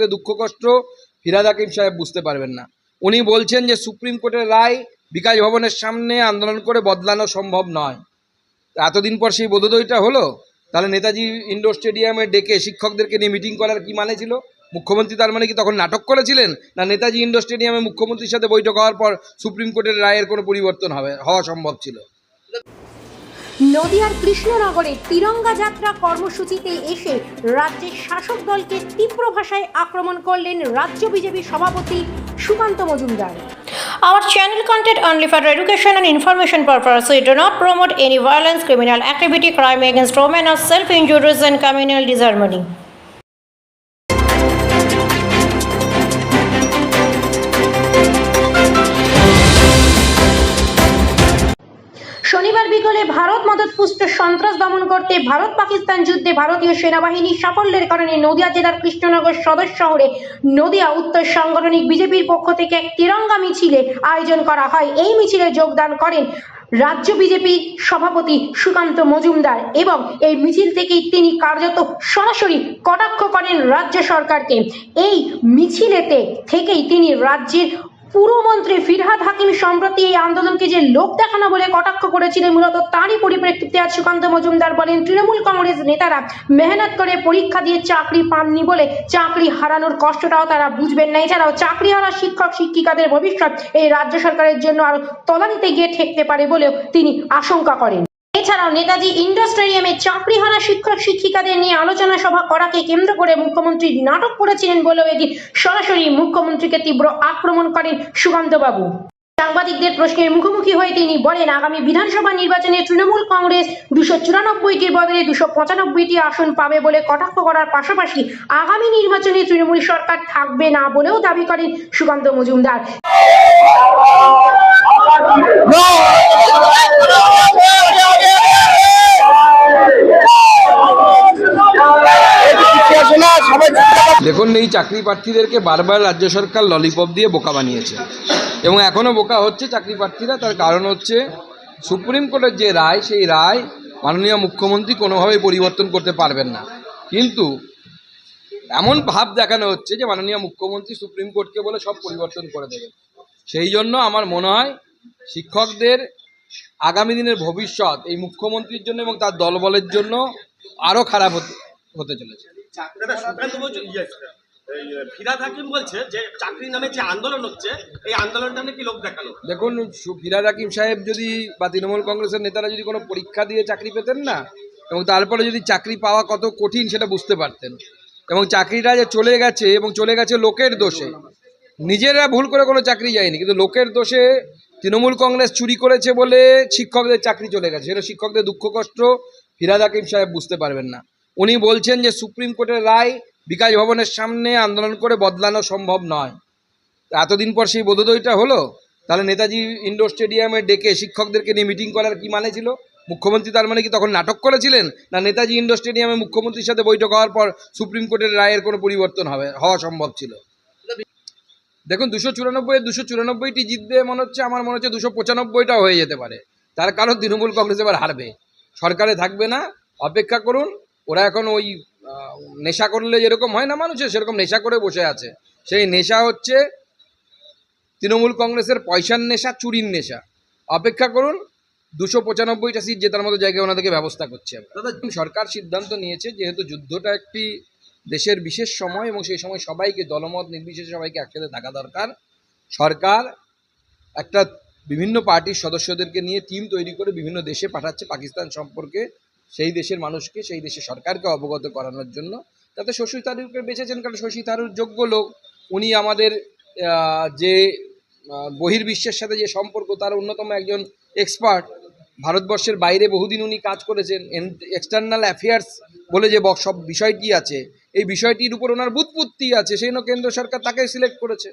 শিক্ষকদের দুঃখ, কষ্ট, ফিরাদ হাকিম সাহেব বুঝতে পারবেন না। উনি বলছেন যে, সুপ্রিম কোর্টের রায় বিকাশ ভবনের সামনে আন্দোলন করে বদলানো সম্ভব নয়। এতদিন পর সেই বোধোদয়টা হলো? তাহলে নেতাজি ইন্ডোর স্টেডিয়ামে ডেকে শিক্ষকদেরকে নিয়ে মিটিং করার কি মানে ছিল? মুখ্যমন্ত্রী তার মানে কি তখন নাটক করেছিলেন? না নেতাজি ইন্ডোর স্টেডিয়ামে মুখ্যমন্ত্রীর সাথে বৈঠক হওয়ার পর সুপ্রিম কোর্টের রায়ের কোনো পরিবর্তন হবে, হওয়া সম্ভব ছিল? নদিয়ার কৃষ্ণনগরে তিরঙ্গা যাত্রা কর্মসূচিতে এসে রাজ্যের শাসক দলকে তীব্র ভাষায় আক্রমণ করলেন রাজ্য বিজেপি সভাপতি Sukanta Majumdar Our channel content only for education and information purpose. We do not promote any violence, criminal activity, crime against women, or self-injuries and communal disharmony. শনিবার বিকেলে ভারত মদতপুষ্ট সন্ত্রাস দমন করতে ভারত পাকিস্তান যুদ্ধে ভারতীয় সেনাবাহিনীর সাফল্যের কারণে নদিয়া জেলার কৃষ্ণনগর সদর শহরে নদিয়া উত্তর সাংগঠনিক বিজেপির পক্ষ থেকে এক তিরঙ্গা মিছিলে আয়োজন করা হয়। এই মিছিলে যোগদান করেন রাজ্য বিজেপির সভাপতি সুকান্ত মজুমদার এবং এই মিছিল থেকেই তিনি কার্যত সরাসরি কটাক্ষ করেন রাজ্য সরকারকে। এই মিছিলেতে থেকেই তিনি রাজ্যের পুরমন্ত্রী ফিরহাদ হাকিম সম্প্রতি এই আন্দোলনকে যে লোক দেখানো বলে কটাক্ষ করেছিলেন, মূলত তারই পরিপ্রেক্ষিতে আজ সুকান্ত মজুমদার বলেন, তৃণমূল কংগ্রেস নেতারা মেহনত করে পরীক্ষা দিয়ে চাকরি পাননি বলে চাকরি হারানোর কষ্টটাও তারা বুঝবেন না। এছাড়াও চাকরি হারা শিক্ষক, শিক্ষিকাদের ভবিষ্যৎ এই রাজ্য সরকারের জন্য আরও তলানিতে গিয়ে ঠেকতে পারে বলেও তিনি আশঙ্কা করেন। এছাড়াও নেতাজি ইন্ডোর স্টেডিয়ামে চাকরিহারা শিক্ষক শিক্ষিকাদের নিয়ে আলোচনা সভা করাকে কেন্দ্র করে মুখ্যমন্ত্রী নাটক করেছিলেন বলেও এদিন সরাসরি মুখ্যমন্ত্রীকে তীব্র আক্রমণ করেন সুকান্ত বাবু সাংবাদিকদের প্রশ্নের মুখোমুখি হয়ে তিনি বলেন, আগামী বিধানসভা নির্বাচনে তৃণমূল কংগ্রেস দুশো চুরানব্বইটির বদলে দুশো পঁচানব্বইটি আসন পাবে বলে কটাক্ষ করার পাশাপাশি আগামী নির্বাচনে তৃণমূল সরকার থাকবে না বলেও দাবি করেন সুকান্ত মজুমদার। দেখুন এই চাকরি প্রার্থীদেরকে বারবার রাজ্য সরকার ললিপপ দিয়ে বোকা বানিয়েছে। এবং এখনও বোকা হচ্ছে চাকরি প্রার্থীরা, তার কারণ হচ্ছে সুপ্রিম কোর্টের যে রায়, সেই রায় মাননীয় মুখ্যমন্ত্রী কোনোভাবেই পরিবর্তন করতে পারবেন না। কিন্তু এমন ভাব দেখানো হচ্ছে যে মাননীয় মুখ্যমন্ত্রী সুপ্রিম কোর্টকে বলে সব পরিবর্তন করে দেবেন। সেই জন্য আমার মনে হয় শিক্ষকদের আগামী দিনের ভবিষ্যৎ এই মুখ্যমন্ত্রীর জন্য এবং তার দলবলের জন্য আরও খারাপ হতে হতে চলেছে। দাদা সুকান্ত বলছে ফিরাদ হাকিম বলছে যে চাকরি নামে যে আন্দোলন হচ্ছে এই আন্দোলনটা নাকি লোক দেখানো দেখুন ফিরাদ হাকিম সাহেব যদি বা তৃণমূল কংগ্রেসের নেতারা যদি কোনো পরীক্ষা দিয়ে চাকরি পেতেন না এবং তারপরে যদি চাকরি পাওয়া কত কঠিন সেটা বুঝতে পারতেন। এবং চাকরিটা যে চলে গেছে এবং চলে গেছে লোকের দোষে। নিজেরা ভুল করে কোনো চাকরি যায়নি কিন্তু লোকের দোষে তৃণমূল কংগ্রেস চুরি করেছে বলে শিক্ষকদের চাকরি চলে গেছে। সেটা শিক্ষকদের দুঃখ কষ্ট ফিরাদ হাকিম সাহেব বুঝতে পারবেন না। উনি বলছেন যে সুপ্রিম কোর্টের রায় বিকাশ ভবনের সামনে আন্দোলন করে বদলানো সম্ভব নয়। এতদিন পর সেই বোধোদয়টা হলো? তাহলে নেতাজি ইন্ডোর স্টেডিয়ামে ডেকে শিক্ষকদেরকে নিয়ে মিটিং করার কি মানে ছিল? মুখ্যমন্ত্রী তার মানে কি তখন নাটক করেছিলেন? না নেতাজি ইন্ডোর স্টেডিয়ামে মুখ্যমন্ত্রীর সাথে বৈঠক হওয়ার পর সুপ্রিম কোর্টের রায়ের কোনো পরিবর্তন হবে, হওয়া সম্ভব ছিল? দেখুন, দুশো চুরানব্বই দুশো চুরানব্বইটি জিতবে মনে হচ্ছে, আমার মনে হচ্ছে দুশো পঁচানব্বইটা হয়ে যেতে পারে। তার কারণ তৃণমূল কংগ্রেস এবার হারবে। সরকারে থাকবে না, অপেক্ষা করুন ওরা এখন ওই নেশা করলে যেরকম হয় না মানুষের সেরকম নেশা করে বসে আছে। সেই নেশা হচ্ছে তৃণমূল কংগ্রেসের পয়সার নেশা চুরির নেশা। অপেক্ষা করুন দুশো পঁচানব্বইটা সিট জেতার মতো জায়গায় ওনাদেরকে ব্যবস্থা করছে দাদা সরকার সিদ্ধান্ত নিয়েছে যেহেতু যুদ্ধটা একটি দেশের বিশেষ সময় এবং সেই সময় সবাইকে দলমত নির্বিশেষে সবাইকে একসাথে থাকা দরকার। সরকার একটা বিভিন্ন পার্টির সদস্যদেরকে নিয়ে টিম তৈরি করে বিভিন্ন দেশে পাঠাচ্ছে পাকিস্তান সম্পর্কে। সেই দেশের মানুষকে, সেই দেশের সরকারকে অবগত করানোর জন্য। তাতে শশী থারুরকে বেঁচেছেন কারণ শশী থারুর যোগ্য লোক। উনি আমাদের যে বহির্বিশ্বের সাথে যে সম্পর্ক, তার অন্যতম একজন এক্সপার্ট ভারতবর্ষের বাইরে বহুদিন উনি কাজ করেছেন। এক্সটার্নাল অ্যাফেয়ার্স বলে যে সব বিষয়টি আছে? এই বিষয়টির উপর ওনার বুৎপত্তি আছে। সেই কেন্দ্র সরকার তাকে সিলেক্ট করেছে।